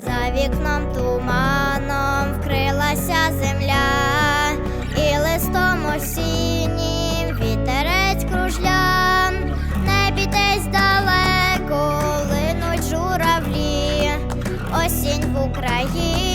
За вікном туманом вкрилася земля, і листом осіннім вітерець кружля, небі десь далеко линуть журавлі, осінь в Україні.